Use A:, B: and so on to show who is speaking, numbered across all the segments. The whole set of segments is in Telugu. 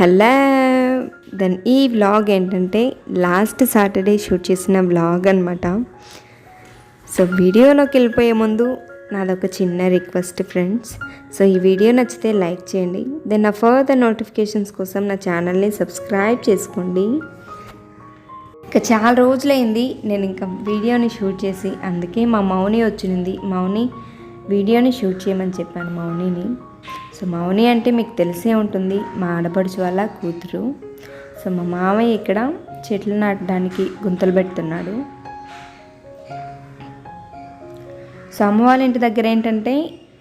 A: హలో దెన్ ఈ వ్లాగ్ ఏంటంటే లాస్ట్ సాటర్డే షూట్ చేసిన వ్లాగ్ అనమాట సో వీడియోలోకి వెళ్ళిపోయే ముందు నాదొక చిన్న రిక్వెస్ట్ ఫ్రెండ్స్ సో ఈ వీడియో నచ్చితే లైక్ చేయండి దెన్ నా ఫర్దర్ నోటిఫికేషన్స్ కోసం నా ఛానల్ని సబ్స్క్రైబ్ చేసుకోండి ఇంకా చాలా రోజులైంది నేను ఇంకా వీడియోని షూట్ చేసి అందుకే మా మౌని వచ్చింది మౌని వీడియోని షూట్ చేయమని చెప్పాను మౌనిని సో మౌని అంటే మీకు తెలిసే ఉంటుంది మా ఆడపడుచు వాళ్ళ కూతురు సో మా మామయ్య ఇక్కడ చెట్లు నాటడానికి గుంతలు పెడుతున్నాడు సో అమ్మవాళ్ళ ఇంటి దగ్గర ఏంటంటే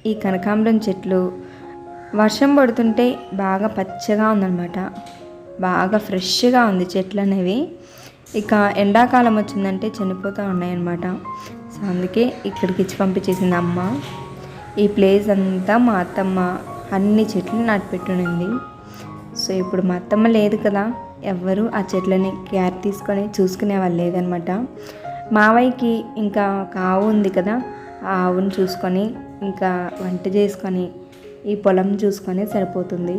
A: ఈ కనకాంబరం చెట్లు వర్షం పడుతుంటే బాగా పచ్చగా ఉందన్నమాట బాగా ఫ్రెష్గా ఉంది చెట్లు అనేవి ఇక ఎండాకాలం వచ్చిందంటే చనిపోతూ ఉన్నాయన్నమాట సో అందుకే ఇక్కడికి ఇచ్చి పంపించేసింది అమ్మ ఈ ప్లేస్ అంతా మా అత్తమ్మ అన్ని చెట్లు నాటిపెట్టునింది సో ఇప్పుడు మా అత్తమ్మ లేదు కదా ఎవ్వరు ఆ చెట్లని కేర్ తీసుకొని చూసుకునే వాళ్ళు లేదనమాట మావయ్యకి ఇంకా ఒక ఆవు ఉంది కదా ఆ ఆవును చూసుకొని ఇంకా వంట చేసుకొని ఈ పొలం చూసుకొని సరిపోతుంది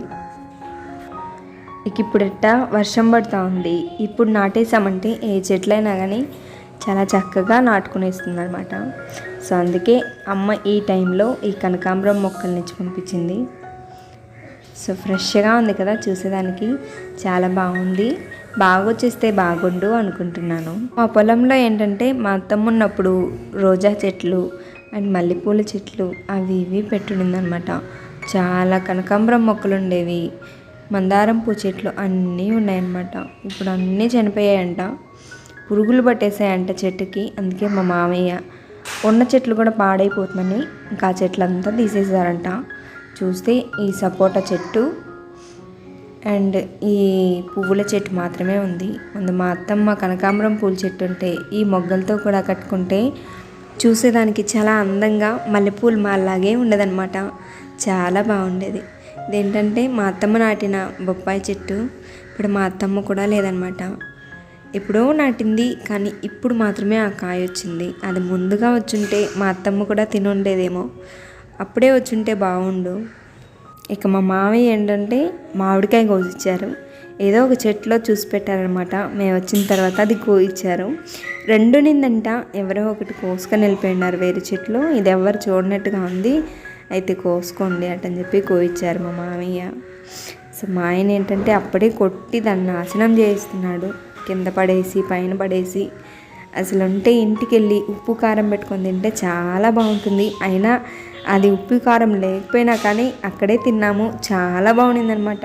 A: ఇక ఇప్పుడెట్ట వర్షం పడుతూ ఉంది ఇప్పుడు నాటేసామంటే ఏ చెట్లైనా కానీ చాలా చక్కగా నాటుకునేస్తుంది అనమాట సో అందుకే అమ్మ ఈ టైంలో ఈ కనకాంబరం మొక్కల్ని ఇచ్చి పంపించింది సో ఫ్రెష్గా ఉంది కదా చూసేదానికి చాలా బాగుంది బాగా వచ్చేస్తే బాగుండు అనుకుంటున్నాను మా పొలంలో ఏంటంటే మా అత్తమ్మ ఉన్నప్పుడు రోజా చెట్లు అండ్ మల్లెపూల చెట్లు అవి ఇవి పెట్టుండిందనమాట చాలా కనకాంబరం మొక్కలు ఉండేవి మందారం పూ చెట్లు అన్నీ ఉన్నాయన్నమాట ఇప్పుడు అన్నీ చనిపోయాయంట పురుగులు పట్టేసాయంట చెట్టుకి అందుకే మా మామయ్య ఉన్న చెట్లు కూడా పాడైపోతుందని ఇంకా చెట్లంతా తీసేసారంట చూస్తే ఈ సపోటా చెట్టు అండ్ ఈ పువ్వుల చెట్టు మాత్రమే ఉంది ముందు మా అత్తమ్మ కనకాంబరం పూల చెట్టు ఉంటే ఈ మొగ్గలతో కూడా కట్టుకుంటే చూసేదానికి చాలా అందంగా మల్లెపూలు మాలాగే ఉండదన్నమాట చాలా బాగుండేది ఇదేంటంటే మా అత్తమ్మ నాటిన బొప్పాయి చెట్టు ఇప్పుడు మా అత్తమ్మ కూడా లేదనమాట ఎప్పుడో నాటింది కానీ ఇప్పుడు మాత్రమే ఆ కాయ వచ్చింది అది ముందుగా వచ్చుంటే మా అత్తమ్మ కూడా తినుండేదేమో అప్పుడే వచ్చుంటే బాగుండు ఇక మా మామయ్య ఏంటంటే మామిడికాయ కోసిచ్చారు ఏదో ఒక చెట్లో చూసి పెట్టారనమాట మేము వచ్చిన తర్వాత అది కోయిచ్చారు రెండు నిందంట ఎవరో ఒకటి కోసుకొని వెళ్ళిపోయినారు వేరే చెట్లు ఇది ఎవరు చూడనట్టుగా ఉంది అయితే కోసుకోండి అటని చెప్పి కోయిచ్చారు మా మామయ్య సో మా ఆయన ఏంటంటే అప్పుడే కొట్టి దాన్ని నాశనం చేస్తున్నాడు కింద పడేసి పైన పడేసి అసలు ఉంటే ఇంటికి వెళ్ళి ఉప్పు కారం పెట్టుకొని తింటే చాలా బాగుంటుంది అయినా అది ఉప్పు కారం లేకపోయినా కానీ అక్కడే తిన్నాము చాలా అనమాట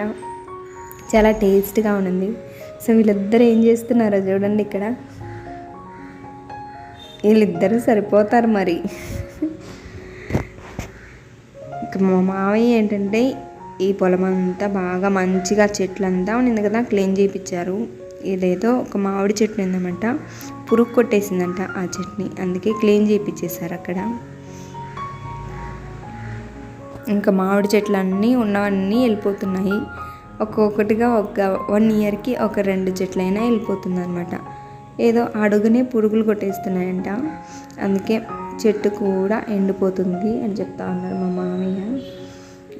A: చాలా టేస్ట్గా ఉన్నింది సో వీళ్ళిద్దరు ఏం చేస్తున్నారో చూడండి ఇక్కడ వీళ్ళిద్దరూ సరిపోతారు మరి మా మావయ్య ఏంటంటే ఈ పొలం అంతా బాగా మంచిగా చెట్లంతా ఉన్నింది కదా క్లీన్ చేయించారు ఇదేదో ఒక మామిడి చెట్టు ఉందన్నమాట పురుగు కొట్టేసిందంట ఆ చెట్ని అందుకే క్లీన్ చేయించేశారు అక్కడ ఇంకా మామిడి చెట్లు అన్నీ ఉన్నవన్నీ వెళ్ళిపోతున్నాయి ఒక్కొక్కటిగా ఒక వన్ ఇయర్కి ఒక రెండు చెట్లైనా వెళ్ళిపోతుంది అనమాట ఏదో అడుగునే పురుగులు కొట్టేస్తున్నాయంట అందుకే చెట్టు కూడా ఎండిపోతుంది అని చెప్తా ఉన్నారు మా మామయ్య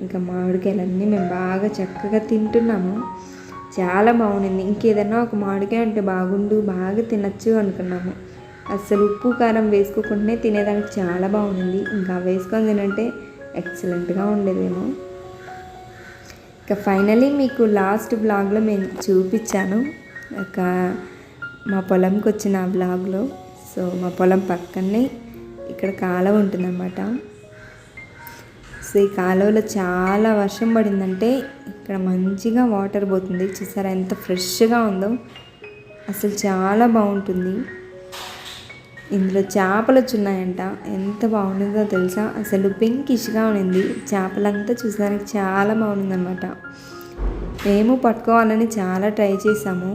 A: ఇంకా మామిడికాయలన్నీ మేము బాగా చక్కగా తింటున్నాము చాలా బాగుండింది ఇంకేదన్నా ఒక మామిడికాయ అంటే బాగుండు బాగా తినచ్చు అనుకున్నాము అసలు ఉప్పు కారం వేసుకోకుండానే తినేదానికి చాలా బాగుంది ఇంకా వేసుకొని తినంటే ఎక్సలెంట్గా ఉండేదేమో ఇక ఫైనలీ మీకు లాస్ట్ బ్లాగ్లో నేను చూపించాను ఒక మా పొలంకి వచ్చిన ఆ బ్లాగ్లో సో మా పొలం పక్కనే ఇక్కడ కాలువ ఉంటుందన్నమాట సో ఈ కాలువలో చాలా వర్షం పడిందంటే ఇక్కడ మంచిగా వాటర్ పోతుంది చూసారా ఎంత ఫ్రెష్గా ఉందో అసలు చాలా బాగుంటుంది ఇందులో చేపలు వచ్చున్నాయంట ఎంత బాగుండిందో తెలుసా అసలు పింకిష్గా ఉండింది చేపలంతా చూసానికి చాలా బాగుందన్నమాట మేము పట్టుకోవాలని చాలా ట్రై చేసాము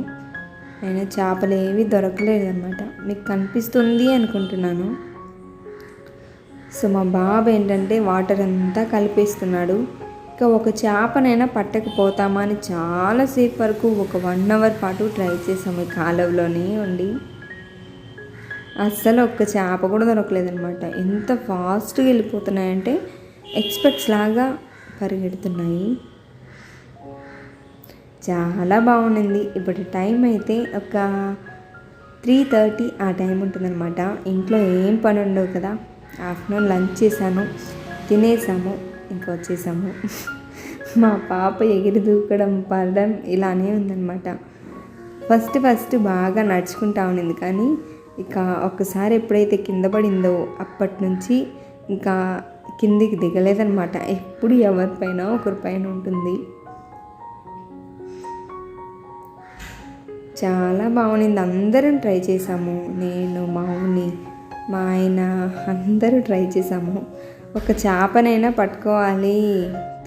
A: అయినా చేపలు ఏవి దొరకలేదన్నమాట మీకు కనిపిస్తుంది అనుకుంటున్నాను సో మా బాబు ఏంటంటే వాటర్ అంతా కలిపేస్తున్నాడు ఇంకా ఒక చేపనైనా పట్టకపోతామా అని చాలాసేపు వరకు ఒక వన్ అవర్ పాటు ట్రై చేసాము ఈ కాలువలోనే ఉండి అస్సలు ఒక్క చేప కూడా దొరకలేదనమాట ఎంత ఫాస్ట్గా వెళ్ళిపోతున్నాయంటే ఎక్స్పెక్ట్స్ లాగా పరిగెడుతున్నాయి చాలా బాగుండింది ఇప్పటి టైం అయితే ఒక త్రీ థర్టీ ఆ టైం ఉంటుందన్నమాట ఇంట్లో ఏం పని ఉండవు కదా ఆఫ్టర్నూన్ లంచ్ చేశాను తినేసాము ఇంకా వచ్చేసాము మా పాప ఎగిరి దూకడం పడడం ఇలానే ఉందన్నమాట ఫస్ట్ ఫస్ట్ బాగా నడుచుకుంటా ఉండింది కానీ ఇక ఒక్కసారి ఎప్పుడైతే కింద పడిందో అప్పటి నుంచి ఇంకా కిందికి దిగలేదనమాట ఎప్పుడు ఎవరిపైన పైన ఉంటుంది చాలా బాగుండింది అందరం ట్రై చేసాము నేను మౌని మా ఆయన అందరూ ట్రై చేసాము ఒక చేపనైనా పట్టుకోవాలి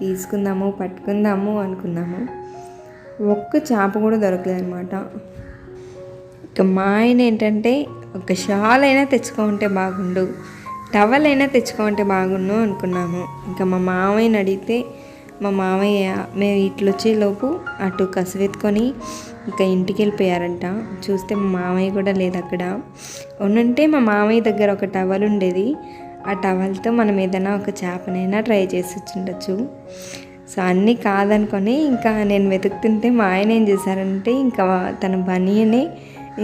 A: తీసుకుందాము పట్టుకుందాము అనుకున్నాము ఒక్క చేప కూడా దొరకలేదనమాట ఇక మా ఆయన ఏంటంటే ఒక షాల్ అయినా తెచ్చుకుంటే బాగుండు టవల్ అయినా తెచ్చుకుంటే బాగుండు అనుకున్నాము ఇంకా మా మామయ్యని అడిగితే మా మామయ్య మేము ఇట్లొచ్చేలోపు అటు కసివెత్తుకొని ఇంకా ఇంటికి వెళ్ళిపోయారంట చూస్తే మా మామయ్య కూడా లేదు అక్కడ ఉండుంటే మా మామయ్య దగ్గర ఒక టవల్ ఉండేది ఆ టవల్తో మనం ఏదైనా ఒక చేపనైనా ట్రై చేసి ఉండొచ్చు సో అన్నీ కాదనుకొని ఇంకా నేను వెతుకుతుంటే మా ఆయన ఏం చేశారంటే ఇంకా తన బనియనే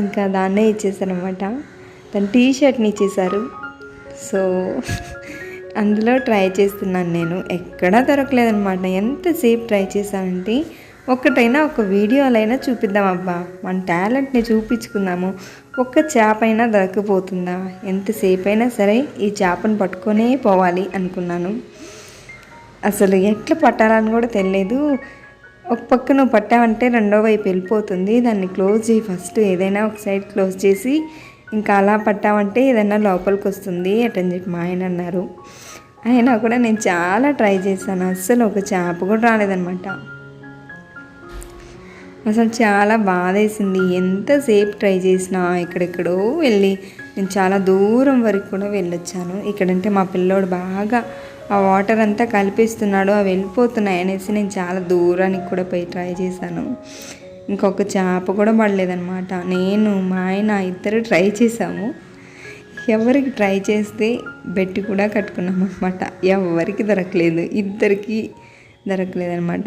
A: ఇంకా దాన్నే ఇచ్చేసారనమాట తను టీ షర్ట్ని ఇచ్చేసారు సో అందులో ట్రై చేస్తున్నాను నేను ఎక్కడా దొరకలేదనమాట ఎంతసేపు ట్రై చేశానంటే ఒక్కటైనా ఒక వీడియోలైనా చూపిద్దాం అబ్బా మన టాలెంట్ని చూపించుకుందాము ఒక్క చేప అయినా దొరకపోతుందా ఎంతసేపు అయినా సరే ఈ చేపను పట్టుకొనే పోవాలి అనుకున్నాను అసలు ఎట్లా పట్టాలని కూడా తెలియలేదు ఒక పక్క నువ్వు పట్టావంటే రెండో వైపు వెళ్ళిపోతుంది దాన్ని క్లోజ్ చేయి ఫస్ట్ ఏదైనా ఒక సైడ్ క్లోజ్ చేసి ఇంకా అలా పట్టామంటే ఏదైనా లోపలికి వస్తుంది అటని చెప్పి మా ఆయన అన్నారు అయినా కూడా నేను చాలా ట్రై చేశాను అస్సలు ఒక చేప కూడా రాలేదనమాట అసలు చాలా బాధేసింది ఎంతసేపు ట్రై చేసినా ఎక్కడెక్కడో వెళ్ళి నేను చాలా దూరం వరకు కూడా వెళ్ళొచ్చాను ఇక్కడంటే మా పిల్లోడు బాగా ఆ వాటర్ అంతా కలిపిస్తున్నాడు అవి వెళ్ళిపోతున్నాయి అనేసి నేను చాలా దూరానికి కూడా పోయి ట్రై చేశాను ఇంకొక చేప కూడా పడలేదనమాట నేను మా ఆయన ఇద్దరు ట్రై చేశాము ఎవరికి ట్రై చేస్తే బెట్టి కూడా కట్టుకున్నాం అనమాట ఎవరికి దొరకలేదు ఇద్దరికి దొరకలేదనమాట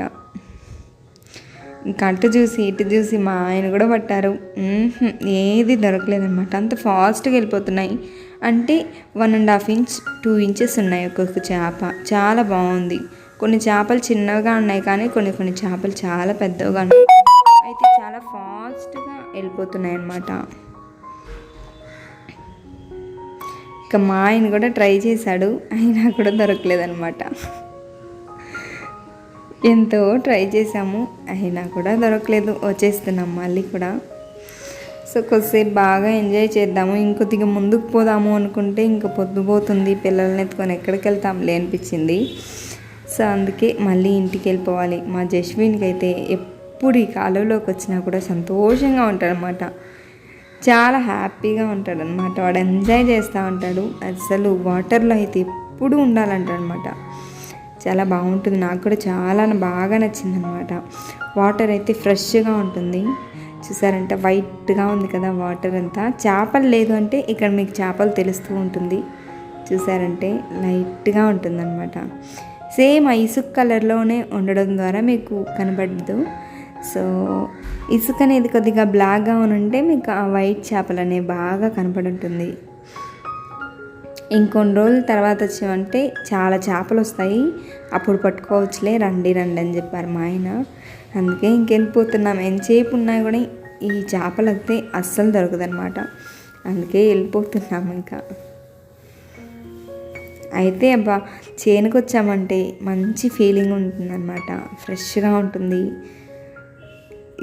A: ఇంకా చూసి ఇటు చూసి మా ఆయన కూడా పట్టారు ఏది దొరకలేదనమాట అంత ఫాస్ట్గా వెళ్ళిపోతున్నాయి అంటే one and half inch two inches ఉన్నాయి ఒక్కొక్క చేప చాలా బాగుంది కొన్ని చేపలు చిన్నగా ఉన్నాయి కానీ కొన్ని కొన్ని చేపలు చాలా పెద్దగా ఉన్నాయి అయితే చాలా ఫాస్ట్గా వెళ్ళిపోతున్నాయి అన్నమాట ఇక మా ఆయన కూడా ట్రై చేశాడు అయినా కూడా దొరకలేదనమాట ఎంతో ట్రై చేశాము అయినా కూడా దొరకలేదు వచ్చేస్తున్నాం మళ్ళీ కూడా సో కొద్దిసేపు బాగా ఎంజాయ్ చేద్దాము ఇంకొద్దిగా ముందుకు పోదాము అనుకుంటే ఇంక పొద్దుపోతుంది పిల్లల్ని ఎత్తుకొని ఎక్కడికి వెళ్తాంలే అనిపించింది సో అందుకే మళ్ళీ ఇంటికి వెళ్ళిపోవాలి మా జస్విన్కి అయితే ఎప్పుడు ఈ కాలంలోకి వచ్చినా కూడా సంతోషంగా ఉంటాడనమాట చాలా హ్యాపీగా ఉంటాడనమాట వాడు ఎంజాయ్ చేస్తూ ఉంటాడు అసలు వాటర్లో అయితే ఎప్పుడు ఉండాలంటాడనమాట చాలా బాగుంటుంది నాకు కూడా చాలా బాగా నచ్చిందనమాట వాటర్ అయితే ఫ్రెష్గా ఉంటుంది చూసారంటే వైట్గా ఉంది కదా వాటర్ అంతా చేపలు లేదు అంటే ఇక్కడ మీకు చేపలు తెలుస్తూ ఉంటుంది చూసారంటే లైట్గా ఉంటుందన్నమాట సేమ్ ఆ కలర్లోనే ఉండడం ద్వారా మీకు కనబడదు సో ఇసుక అనేది కొద్దిగా బ్లాక్గా ఉంటే మీకు ఆ వైట్ చేపలు అనేవి బాగా కనపడుంటుంది ఇంకొన్ని రోజుల తర్వాత వచ్చామంటే చాలా చేపలు వస్తాయి అప్పుడు పట్టుకోవచ్చులే రండి రండి అని చెప్పారు మా ఆయన అందుకే ఇంకెళ్ళిపోతున్నాం ఎంతసేపు ఉన్నా కూడా ఈ చేపలు అయితే అస్సలు దొరకదనమాట అందుకే వెళ్ళిపోతున్నాం ఇంకా అయితే అబ్బా చేనుకు వచ్చామంటే మంచి ఫీలింగ్ ఉంటుందన్నమాట ఫ్రెష్గా ఉంటుంది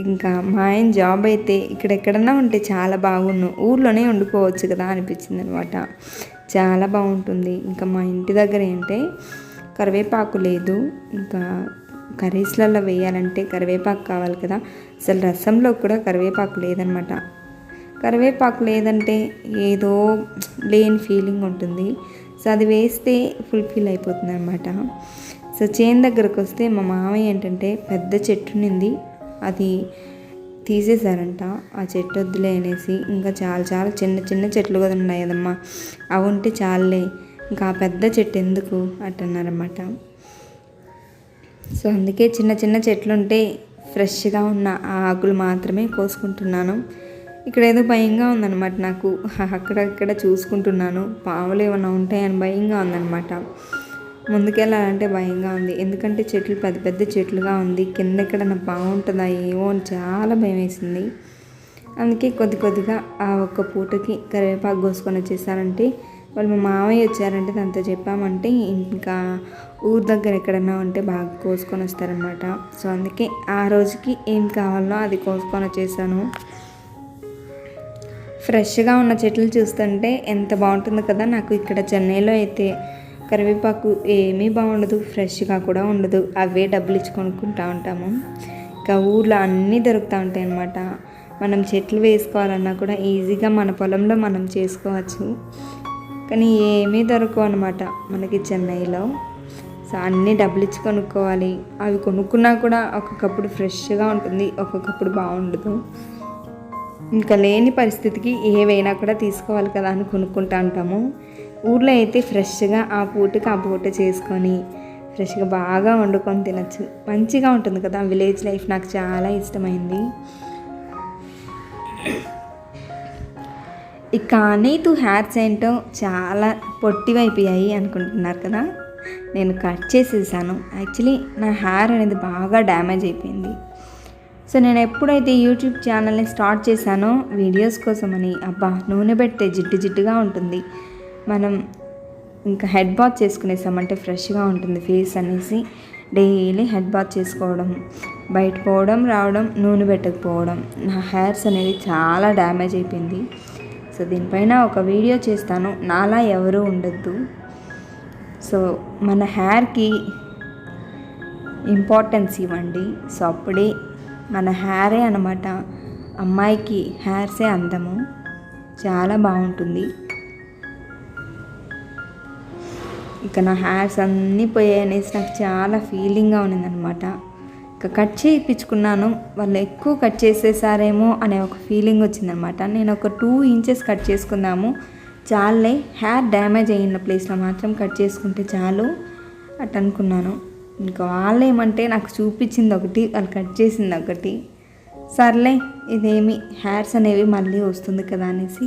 A: ఇంకా మా ఆయన జాబ్ అయితే ఇక్కడెక్కడన్నా ఉంటే చాలా బాగుండు ఊర్లోనే ఉండిపోవచ్చు కదా అనిపించింది అనమాట చాలా బాగుంటుంది ఇంకా మా ఇంటి దగ్గర ఏంటంటే కరివేపాకు లేదు ఇంకా కర్రీస్లలో వేయాలంటే కరివేపాకు కావాలి కదా అసలు రసంలో కూడా కరివేపాకు లేదనమాట కరివేపాకు లేదంటే ఏదో లేని ఫీలింగ్ ఉంటుంది సో అది వేస్తే ఫుల్ఫిల్ అయిపోతుంది అనమాట సో చేను దగ్గరకు వస్తే మా మామయ్య ఏంటంటే పెద్ద చెట్టు నింది అది తీసేశారంట ఆ చెట్టు వద్దులే అనేసి ఇంకా చాలా చాలా చిన్న చిన్న చెట్లు కదా ఉన్నాయి కదమ్మా అవి ఉంటే చాలే ఇంకా పెద్ద చెట్టు ఎందుకు అంటున్నారన్నమాట సో అందుకే చిన్న చిన్న చెట్లు ఉంటే ఫ్రెష్గా ఉన్న ఆ ఆకులు మాత్రమే కోసుకుంటున్నాను ఇక్కడ ఏదో భయంగా ఉందన్నమాట నాకు అక్కడక్కడ చూసుకుంటున్నాను పాములు ఏమైనా ఉంటాయని భయంగా ఉందన్నమాట ముందుకెళ్ళాలంటే భయంగా ఉంది ఎందుకంటే చెట్లు పెద్ద పెద్ద చెట్లుగా ఉంది కింద ఎక్కడన్నా బాగుంటుందా ఏమో అని చాలా భయం వేసింది అందుకే కొద్ది కొద్దిగా ఆ ఒక్క పూటకి కరివేపాకు కోసుకొని వచ్చేసారంటే వాళ్ళు మా మామయ్య వచ్చారంటే తనతో చెప్పామంటే ఇంకా ఊరు దగ్గర ఎక్కడన్నా ఉంటే బాగా కోసుకొని వస్తారనమాట సో అందుకే ఆ రోజుకి ఏం కావాలో అది కోసుకొని వచ్చేసాను ఫ్రెష్గా ఉన్న చెట్లు చూస్తుంటే ఎంత బాగుంటుందో కదా నాకు ఇక్కడ చెన్నైలో అయితే కరివేపాకు ఏమీ బాగుండదు ఫ్రెష్గా కూడా ఉండదు అవే డబ్బులు ఇచ్చి కొనుక్కుంటా ఉంటాము ఇంకా ఊర్లో అన్నీ దొరుకుతూ ఉంటాయి అన్నమాట మనం చెట్లు వేసుకోవాలన్నా కూడా ఈజీగా మన పొలంలో మనం చేసుకోవచ్చు కానీ ఏమీ దొరకవు అనమాట మనకి చెన్నైలో సో అన్నీ డబ్బులు ఇచ్చి కొనుక్కోవాలి అవి కొనుక్కున్నా కూడా ఒక్కొక్కప్పుడు ఫ్రెష్గా ఉంటుంది ఒక్కొక్కప్పుడు బాగుండదు ఇంకా లేని పరిస్థితికి ఏవైనా కూడా తీసుకోవాలి కదా అని కొనుక్కుంటా ఉంటాము ఊర్లో అయితే ఫ్రెష్గా ఆ పూటకి ఆ పూట చేసుకొని ఫ్రెష్గా బాగా వండుకొని తినచ్చు మంచిగా ఉంటుంది కదా విలేజ్ లైఫ్ నాకు చాలా ఇష్టమైంది కానీ టూ హ్యాట్స్ ఏంటో చాలా పొట్టివైపోయాయి అనుకుంటున్నారు కదా నేను కట్ చేసేసాను యాక్చువల్లీ నా హెయిర్ అనేది బాగా డ్యామేజ్ అయిపోయింది సో నేను ఎప్పుడైతే యూట్యూబ్ ఛానల్ని స్టార్ట్ చేశానో వీడియోస్ కోసమని అబ్బా నూనె పెడితే జిడ్డు జిడ్డుగా ఉంటుంది మనం ఇంకా హెడ్ బాత్ చేసుకునేసామంటే ఫ్రెష్గా ఉంటుంది ఫేస్ అనేసి డైలీ హెడ్ బాత్ చేసుకోవడం బయట పోవడం రావడం నూనె పెట్టకపోవడం నా హెయిర్స్ అనేది చాలా డ్యామేజ్ అయిపోయింది సో దీనిపైన ఒక వీడియో చేస్తాను నాలా ఎవరు ఉండద్దు సో మన హెయిర్కి ఇంపార్టెన్స్ ఇవ్వండి సో అప్పుడే మన హెయిరే అనమాట అమ్మాయికి హెయిర్సే అందము చాలా బాగుంటుంది ఇక నా హెయిర్స్ అన్నీ పోయాయి అనేసి నాకు చాలా ఫీలింగ్గా ఉన్నిందనమాట కట్ చేయించుకున్నాను వాళ్ళు ఎక్కువ కట్ చేసేసారేమో అనే ఒక ఫీలింగ్ వచ్చిందనమాట నేను ఒక టూ ఇంచెస్ కట్ చేసుకుందాము చాలే హెయిర్ డ్యామేజ్ అయిన ప్లేస్లో మాత్రం కట్ చేసుకుంటే చాలు అట్ అనుకున్నాను ఇంకా వాళ్ళు ఏమంటే నాకు చూపించింది ఒకటి వాళ్ళు కట్ చేసింది ఒకటి సర్లే ఇదేమి హెయిర్స్ అనేవి మళ్ళీ వస్తుంది కదా అనేసి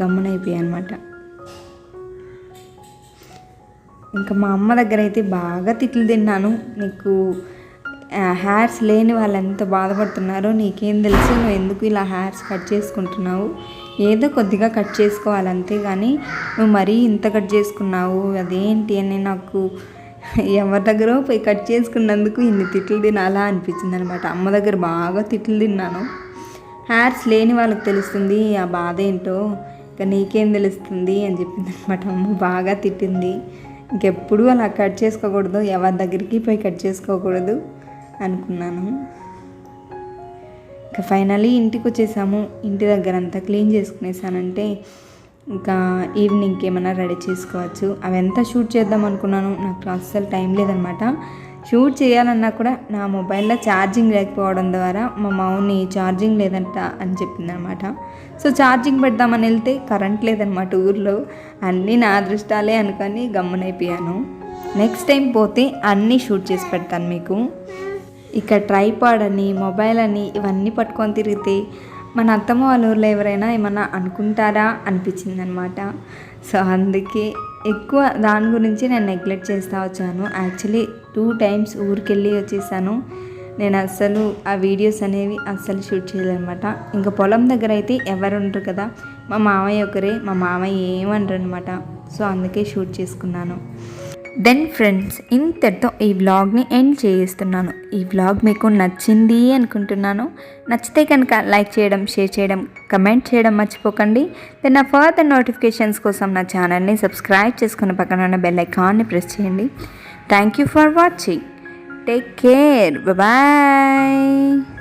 A: గమ్మనైపోయాయి అనమాట ఇంకా మా అమ్మ దగ్గర అయితే బాగా తిట్లు తిన్నాను నీకు హెయిర్స్ లేని వాళ్ళు ఎంత బాధపడుతున్నారో నీకేం తెలుసు నువ్వు ఎందుకు ఇలా హెయిర్స్ కట్ చేసుకుంటున్నావు ఏదో కొద్దిగా కట్ చేసుకోవాలి అంతే కానీ నువ్వు మరీ ఇంత కట్ చేసుకున్నావు అదేంటి అని నాకు ఎవరి దగ్గర పోయి కట్ చేసుకున్నందుకు ఇన్ని తిట్లు తినాలా అనిపించింది అనమాట అమ్మ దగ్గర బాగా తిట్లు తిన్నాను హెయిర్స్ లేని వాళ్ళకి తెలుస్తుంది ఆ బాధ ఏంటో ఇంకా నీకేం తెలుస్తుంది అని చెప్పింది అనమాట అమ్మ బాగా తిట్టింది ఇంకెప్పుడు అలా కట్ చేసుకోకూడదు ఎవరి దగ్గరికి పోయి కట్ చేసుకోకూడదు అనుకున్నాను ఇంకా ఫైనలీ ఇంటికి వచ్చేసాము ఇంటి దగ్గర అంతా క్లీన్ చేసుకునేసానంటే ఇంకా ఈవినింగ్కి ఏమైనా రెడీ చేసుకోవచ్చు అవి ఎంత షూట్ చేద్దాం అనుకున్నాను నాకు అస్సలు టైం లేదనమాట షూట్ చేయాలన్నా కూడా నా మొబైల్లో ఛార్జింగ్ లేకపోవడం ద్వారా మా మౌని ఛార్జింగ్ లేదంట అని చెప్పిందనమాట సో ఛార్జింగ్ పెడదామని వెళ్తే కరెంట్ లేదనమాట ఊర్లో అన్నీ నా అదృష్టాలే అనుకొని గమ్మునైపోయాను నెక్స్ట్ టైం పోతే అన్నీ షూట్ చేసి పెడతాను మీకు ఇక ట్రైపాడ్ అని మొబైల్ అని ఇవన్నీ పట్టుకొని తిరిగితే మన అత్తమ్మ వాళ్ళ ఊర్లో ఎవరైనా ఏమన్నా అనుకుంటారా అనిపించింది అనమాట సో అందుకే ఎక్కువ దాని గురించి నేను నెగ్లెక్ట్ చేస్తూ వచ్చాను యాక్చువల్లీ టూ టైమ్స్ ఊరికి వెళ్ళి వచ్చేసాను నేను అస్సలు ఆ వీడియోస్ అనేవి అస్సలు షూట్ అనమాట ఇంకా పొలం దగ్గర అయితే ఎవరు ఉండరు కదా మా మామయ్య ఒకరే మా మామయ్య ఏమంటారు అనమాట సో అందుకే షూట్ చేసుకున్నాను దెన్ ఫ్రెండ్స్ ఇంతటితో ఈ వ్లాగ్ని ఎండ్ చేయిస్తున్నాను ఈ వ్లాగ్ మీకు నచ్చింది అనుకుంటున్నాను నచ్చితే కనుక లైక్ చేయడం షేర్ చేయడం కమెంట్ చేయడం మర్చిపోకండి దెన్ నా ఫర్దర్ నోటిఫికేషన్స్ కోసం నా ఛానల్ని సబ్స్క్రైబ్ చేసుకున్న పక్కన ఉన్న బెల్ ఐకాన్ని ప్రెస్ చేయండి thank you for watching take care bye